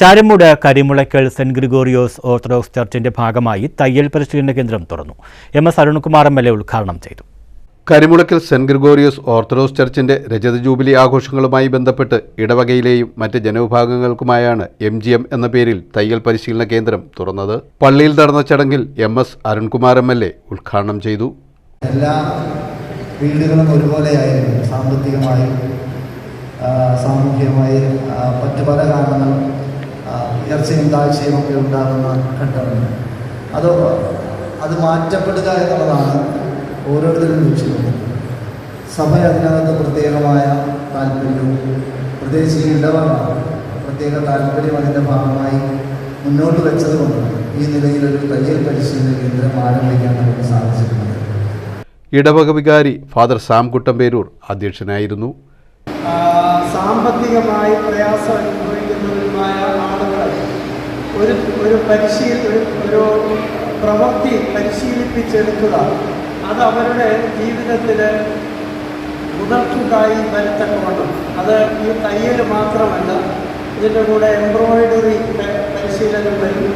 Charamood Karimulackal saint Gregorios orthodox ചർച്ചിന്റെ ഭാഗമായി തയ്യൽ പരിശീലന കേന്ദ്രം തുറന്നു. M S Arunkumar M L A ഉദ്ഘാടനം ചെയ്തു. കരിമുളയ്ക്കൽ സെന്റ് ഗ്രിഗോറിയോസ് ഓർത്തഡോക്സ് ചർച്ചിന്റെ രജത ജൂബിലി ആഘോഷങ്ങളുമായി ബന്ധപ്പെട്ട് ഇടവകയിലെയും മറ്റ് ജനവിഭാഗങ്ങൾക്കുമായാണ് എം ജി എം എന്ന പേരിൽ തയ്യൽ പരിശീലന കേന്ദ്രം തുറന്നത്. പള്ളിയിൽ നടന്ന ചടങ്ങിൽ M S Arunkumar M L A ഉദ്ഘാടനം ചെയ്തു. എല്ലാ വീടുകളും ഒരുപോലെയായിരുന്നു. സാമ്പത്തികമായും സാമൂഹികമായി മറ്റു പല കാരണങ്ങളും ഉയർച്ചയും താഴ്ചയും ഒക്കെ ഉണ്ടാകുന്ന ഘട്ടമുണ്ട്. അത് അത് മാറ്റപ്പെടുക എന്നുള്ളതാണ് ഓരോരുത്തരും ലക്ഷ്യമുള്ളത് സഭ അതിനകത്ത് പ്രത്യേകമായ താല്പര്യവും പ്രത്യേകിച്ച് ഈ പ്രത്യേക താല്പര്യം അതിന്റെ ഭാഗമായി മുന്നോട്ട് വെച്ചതുകൊണ്ട് ഈ നിലയിലൊരു തയ്യൽ പരിശീലന കേന്ദ്രം ആരംഭിക്കാൻ നമുക്ക് സാധിച്ചിട്ടുണ്ട്. ഇടവക വികാരി ഫാദർ സാം കുട്ടമ്പേരൂർ അധ്യക്ഷനായിരുന്നു. ആ, സാമ്പത്തികമായി പ്രയാസം അനുഭവിക്കുന്നവരുമായ ഒരു ഒരു പരിശീല ഒരു പ്രവൃത്തി പരിശീലിപ്പിച്ചെടുക്കുക അത് അവരുടെ ജീവിതത്തിൽ മുതൽക്കുണ്ടായി വരത്തക്കവണ്ണം അത് ഈ തയ്യൽ മാത്രമല്ല ഇതിന്റെ കൂടെ എംബ്രോയിഡറി പരിശീലനം വരും.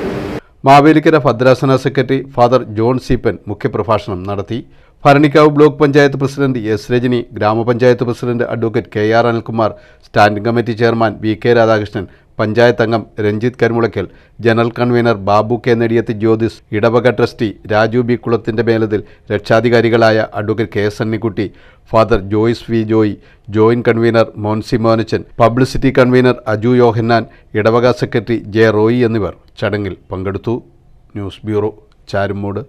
മാവേലിക്കര ഭദ്രാസന സെക്രട്ടറി ഫാദർ ജോൺ സീപ്പൻ മുഖ്യപ്രഭാഷണം നടത്തി. Bharanikkavu block panchayat president S Rajani grama panchayat president advocate K R Anilkumar standing committee chairman V K Radhakrishnan panchayat അംഗം Ranjith Karumulakkal general convener Babu K Nediyath Jyothis ഇടവക trustee Raju B കുളത്തിന്റെ Melathil രക്ഷാധികാരികളായ advocate K S Annikkutty father Joyce V Joy joint convener Monsy Monachan publicity convener Aju Yohannan ഇടവക secretary J Roy എന്നിവർ ചടങ്ങിൽ പങ്കെടുത്തു. News bureau Charumood.